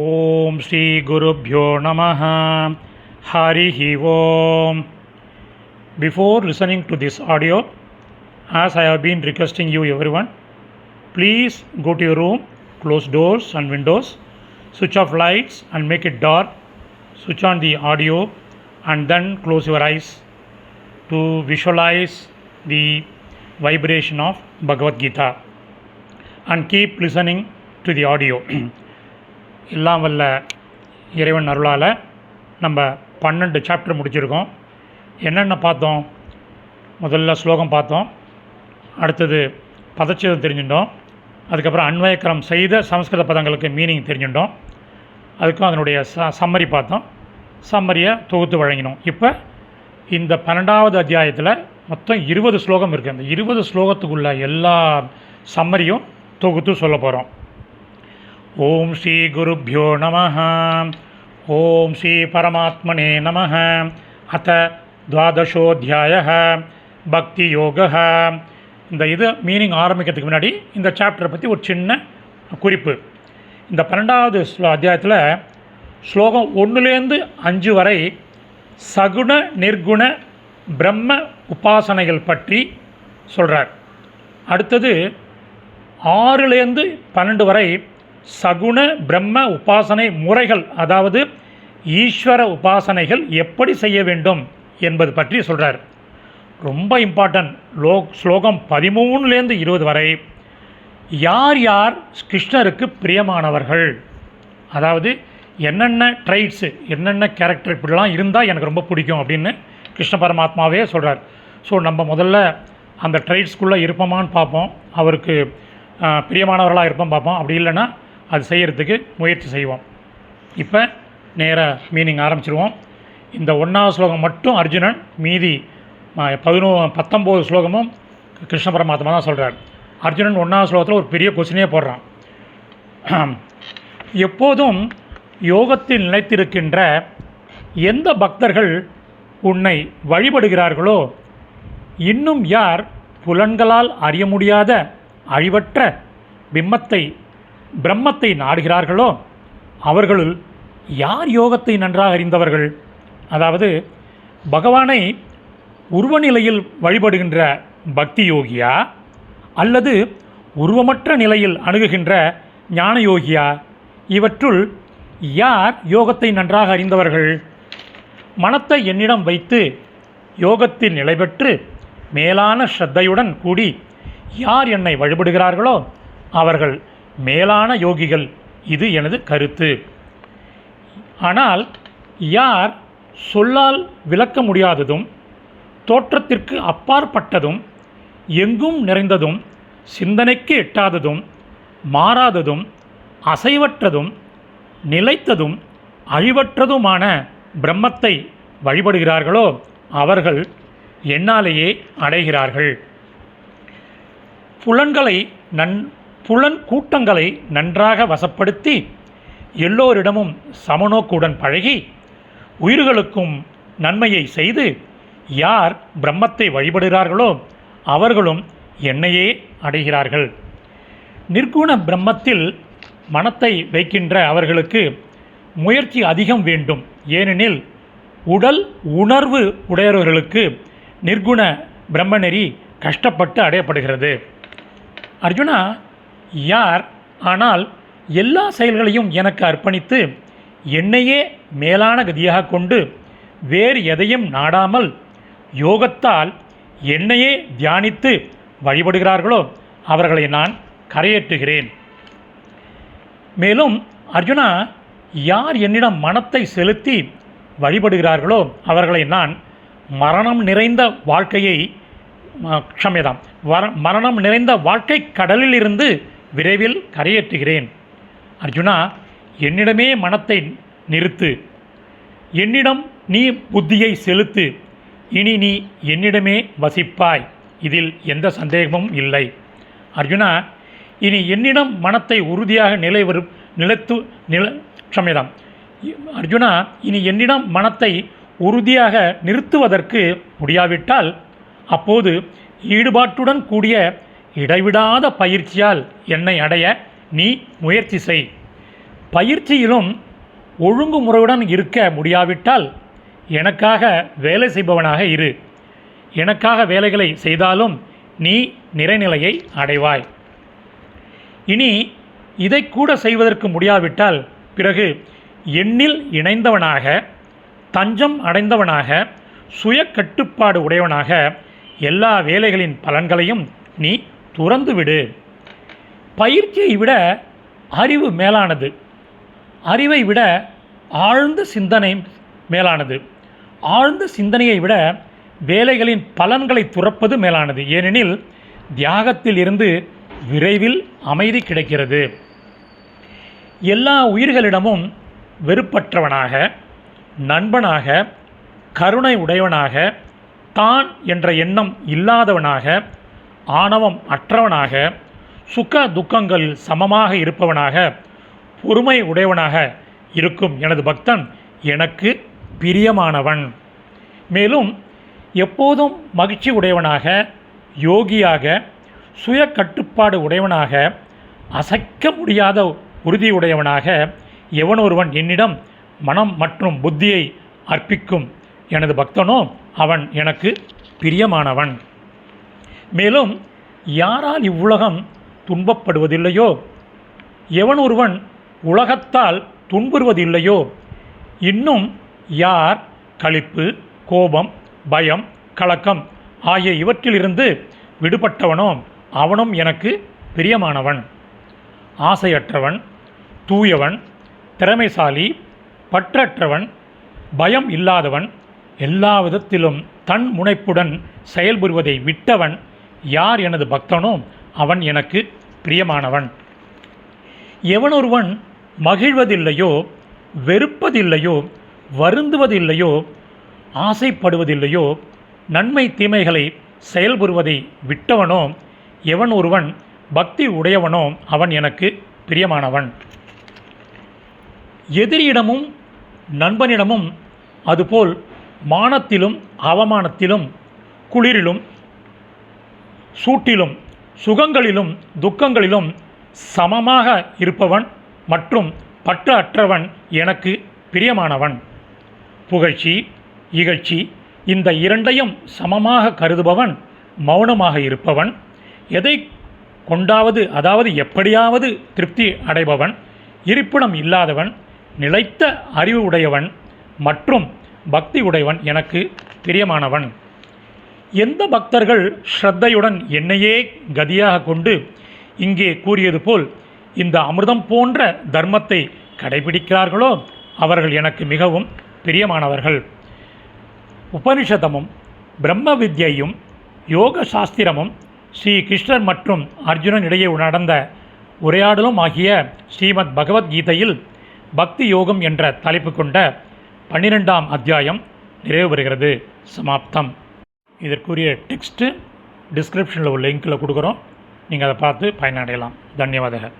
ಓಂ ಶ್ರೀ ಗುರುಭ್ಯೋ ನಮಃ ಹರಿ ಹಿ Om before listening to this audio as I have been requesting you everyone please go to your room close doors and windows switch off lights and make it dark switch on the audio and then close your eyes to visualize the vibration of bhagavad gita and keep listening to the audio. எல்லாம் வல்ல இறைவன் அருளால் நம்ம பன்னெண்டு chapter முடிச்சிருக்கோம். என்னென்ன பார்த்தோம்? முதல்ல ஸ்லோகம் பார்த்தோம். அடுத்தது பதச்சேதம் தெரிஞ்சுட்டோம். அதுக்கப்புறம் அன்வயக்கரம் செய்த சமஸ்கிருத பதங்களுக்கு மீனிங் தெரிஞ்சுட்டோம். அதுக்கும் அதனுடைய ச சம்மரி பார்த்தோம். சம்மரியை தொகுத்து வழங்கினோம். இப்போ இந்த பன்னெண்டாவது அத்தியாயத்தில் மொத்தம் இருபது ஸ்லோகம் இருக்குது அந்த இருபது ஸ்லோகத்துக்குள்ள எல்லா சம்மரியும் தொகுத்து சொல்ல போகிறோம் ஓம் ஸ்ரீ குருப்பியோ நம ஓம் ஸ்ரீ பரமாத்மனே நம அத்த துவாதசோத்தியாய பக்தி யோக இந்த இது மீனிங் ஆரம்பிக்கிறதுக்கு முன்னாடி இந்த சாப்டரை பற்றி ஒரு சின்ன குறிப்பு. இந்த பன்னெண்டாவது ஸ்லோ அத்தியாயத்தில் ஸ்லோகம் ஒன்றுலேருந்து அஞ்சு வரை சகுண நிர்குண பிரம்ம உபாசனைகள் பற்றி சொல்கிறார் அடுத்தது ஆறுலேருந்து பன்னெண்டு வரை சகுண பிரம்ம உபாசனை முறைகள் அதாவது ஈஸ்வர உபாசனைகள் எப்படி செய்ய வேண்டும் என்பது பற்றி சொல்கிறார் ரொம்ப இம்பார்ட்டன்ட் லோ ஸ்லோகம் பதிமூணுலேருந்து இருபது வரை யார் யார் கிருஷ்ணருக்கு பிரியமானவர்கள்? அதாவது என்னென்ன ட்ரைட்ஸு என்னென்ன கேரக்டர் இப்படிலாம் இருந்தால் எனக்கு ரொம்ப பிடிக்கும் அப்படின்னு கிருஷ்ண பரமாத்மாவே சொல்கிறார் ஸோ நம்ம முதல்ல அந்த ட்ரைட்ஸ்குள்ளே இருப்போமான்னு பார்ப்போம். அவருக்கு பிரியமானவர்களாக இருப்போம் பார்ப்போம். அப்படி இல்லைன்னா அது செய்கிறதுக்கு முயற்சி செய்வோம். இப்போ நேராக மீனிங் ஆரம்பிச்சிருவோம். இந்த ஒன்றாவது ஸ்லோகம் மட்டும் அர்ஜுனன் மீதி பதினோ பத்தொம்போது ஸ்லோகமும் கிருஷ்ண பரமாத்மா தான் சொல்கிறார் அர்ஜுனன் ஒன்றாவது ஸ்லோகத்தில் ஒரு பெரிய கொஸ்டினே போடுறான். எப்போதும் யோகத்தில் நிலைத்திருக்கின்ற எந்த பக்தர்கள் உன்னை வழிபடுகிறார்களோ இன்னும் யார் புலன்களால் அறிய முடியாத அழிவற்ற பிம்மத்தை பிரம்மத்தை நாடுகிறார்களோ அவர்களுள் யார் யோகத்தை நன்றாக அறிந்தவர்கள்? அதாவது பகவானை உருவநிலையில் வழிபடுகின்ற பக்தி யோகியா? அல்லது உருவமற்ற நிலையில் அணுகுகின்ற ஞான யோகியா? இவற்றுள் யார் யோகத்தை நன்றாக அறிந்தவர்கள்? மனத்தை என்னிடம் வைத்து யோகத்தில் நிலை பெற்று மேலான ஸ்ரத்தையுடன் கூடி யார் என்னை வழிபடுகிறார்களோ அவர்கள் மேலான யோகிகள். இது எனது கருத்து. ஆனால் யார் சொல்லால் விளக்க முடியாததும் தோற்றத்திற்கு அப்பாற்பட்டதும் எங்கும் நிறைந்ததும் சிந்தனைக்கு எட்டாததும் மாறாததும் அசைவற்றதும் நிலைத்ததும் அழிவற்றதுமான பிரம்மத்தை வழிபடுகிறார்களோ அவர்கள் என்னாலேயே அடைகிறார்கள். புலன்களை நன் புலன் கூட்டங்களை நன்றாக வசப்படுத்தி எல்லோரிடமும் சமநோக்குடன் பழகி உயிர்களுக்கும் நன்மையை செய்து யார் பிரம்மத்தை வழிபடுகிறார்களோ அவர்களும் என்னையே அடைகிறார்கள். நிர்குண பிரம்மத்தில் மனத்தை வைக்கின்ற அவர்களுக்கு முயற்சி அதிகம் வேண்டும். ஏனெனில் உடல் உணர்வு உடையவர்களுக்கு நிர்குண பிரம்மநெறி கஷ்டப்பட்டு அடையப்படுகிறது. அர்ஜுனா யார்? ஆனால் எல்லா செயல்களையும் எனக்கு அர்ப்பணித்து என்னையே மேலான கதியாக கொண்டு வேறு எதையும் நாடாமல் யோகத்தால் என்னையே தியானித்து வழிபடுகிறார்களோ அவர்களை நான் கரையேற்றுகிறேன். மேலும் அர்ஜுனா யார் என்னிடம் மனத்தை செலுத்தி வழிபடுகிறார்களோ அவர்களை நான் மரணம் நிறைந்த வாழ்க்கையை ம- வர மரணம் நிறைந்த வாழ்க்கை கடலில் இருந்து விரைவில் கரையேற்றுகிறேன். அர்ஜுனா என்னிடமே மனத்தை நிறுத்து. என்னிடம் நீ புத்தியை செலுத்து. இனி நீ என்னிடமே வசிப்பாய். இதில் எந்த சந்தேகமும் இல்லை. அர்ஜுனா இனி என்னிடம் மனத்தை உறுதியாக நிலை வரும் நிலத்து நில க்ஷமியதாம் அர்ஜுனா இனி என்னிடம் மனத்தை உறுதியாக நிறுத்துவதற்கு முடியாவிட்டால் அப்போது ஈடுபாட்டுடன் கூடிய இடைவிடாத பயிற்சியால் என்னை அடைய நீ முயற்சி செய். பயிற்சியிலும் ஒழுங்குமுறையுடன் இருக்க முடியாவிட்டால் எனக்காக வேலை செய்பவனாக இரு. எனக்காக வேலைகளை செய்தாலும் நீ நிறைநிலையை அடைவாய். இனி இதை கூட செய்வதற்கு முடியாவிட்டால் பிறகு எண்ணில் இணைந்தவனாக தஞ்சம் அடைந்தவனாக சுய கட்டுப்பாடு உடையவனாக எல்லா வேலைகளின் பலன்களையும் நீ துறந்துவிடு பயிற்சியை விட அறிவு மேலானது. அறிவை விட ஆழ்ந்த சிந்தனை மேலானது. ஆழ்ந்த சிந்தனையை விட வேலைகளின் பலன்களை துறப்பது மேலானது. ஏனெனில் தியாகத்தில் இருந்து விரைவில் அமைதி கிடைக்கிறது. எல்லா உயிர்களிடமும் வெறுப்பற்றவனாக நண்பனாக கருணை உடையவனாக தான் என்ற எண்ணம் இல்லாதவனாக ஆணவம் அற்றவனாக சுக துக்கங்கள் சமமாக இருப்பவனாக பொறுமை உடையவனாக இருக்கும் எனது பக்தன் எனக்கு பிரியமானவன். மேலும் எப்போதும் மகிழ்ச்சி உடையவனாக யோகியாக சுய கட்டுப்பாடு உடையவனாக அசைக்க முடியாத உறுதியுடையவனாக எவனொருவன் என்னிடம் மனம் மற்றும் புத்தியை அர்ப்பிக்கும் எனது பக்தனோ அவன் எனக்கு பிரியமானவன். மேலும் யாரால் இவ்வுலகம் துன்பப்படுவதில்லையோ? எவன் ஒருவன் உலகத்தால் துன்புறுவதில்லையோ? இன்னும் யார் களிப்பு கோபம் பயம் கலக்கம் ஆகிய இவற்றிலிருந்து விடுபட்டவனோ அவனும் எனக்கு பிரியமானவன். ஆசையற்றவன் தூயவன் திறமைசாலி பற்றற்றவன் பயம் இல்லாதவன் எல்லா விதத்திலும் தன் முனைப்புடன் செயல்புரிவதை விட்டவன் யார் எனது பக்தனோ அவன் எனக்கு பிரியமானவன். எவனொருவன் மகிழ்வதில்லையோ வெறுப்பதில்லையோ வருந்துவதில்லையோ ஆசைப்படுவதில்லையோ நன்மை தீமைகளை செயல்புறுவதை விட்டவனோ எவன் ஒருவன் பக்தி உடையவனோ அவன் எனக்கு பிரியமானவன். எதிரியிடமும் நண்பனிடமும் அதுபோல் மானத்திலும் அவமானத்திலும் குளிரிலும் சூட்டிலும் சுகங்களிலும் துக்கங்களிலும் சமமாக இருப்பவன் மற்றும் பற்று அற்றவன் எனக்கு பிரியமானவன். புகழ்ச்சி இகழ்ச்சி இந்த இரண்டையும் சமமாக கருதுபவன் மௌனமாக இருப்பவன். எதை கொண்டாவது அதாவது எப்படியாவது திருப்தி அடைபவன். இருப்பிடம் இல்லாதவன் நிலைத்த அறிவு உடையவன் மற்றும் பக்தி உடையவன் எனக்கு பிரியமானவன். எந்த பக்தர்கள் ஸ்ரத்தையுடன் என்னையே கதியாக கொண்டு இங்கே கூறியது போல் இந்த அமிர்தம் போன்ற தர்மத்தை கடைபிடிக்கிறார்களோ அவர்கள் எனக்கு மிகவும் பிரியமானவர்கள். உபனிஷதமும் பிரம்ம வித்யையும் யோக சாஸ்திரமும் ஸ்ரீ கிருஷ்ணர் மற்றும் அர்ஜுனன் இடையே நடந்த உரையாடலும் ஆகிய ஸ்ரீமத் பகவத்கீதையில் பக்தி யோகம் என்ற தலைப்பு கொண்ட பன்னிரெண்டாம் அத்தியாயம் நிறைவு பெறுகிறது சமாப்தம். இதற்குரிய டெக்ஸ்ட்டு டிஸ்கிரிப்ஷனில் உள்ள லிங்க்கில் கொடுக்குறோம். நீங்கள் அதை பார்த்து பயனடையலாம். தன்யவாதங்கள்.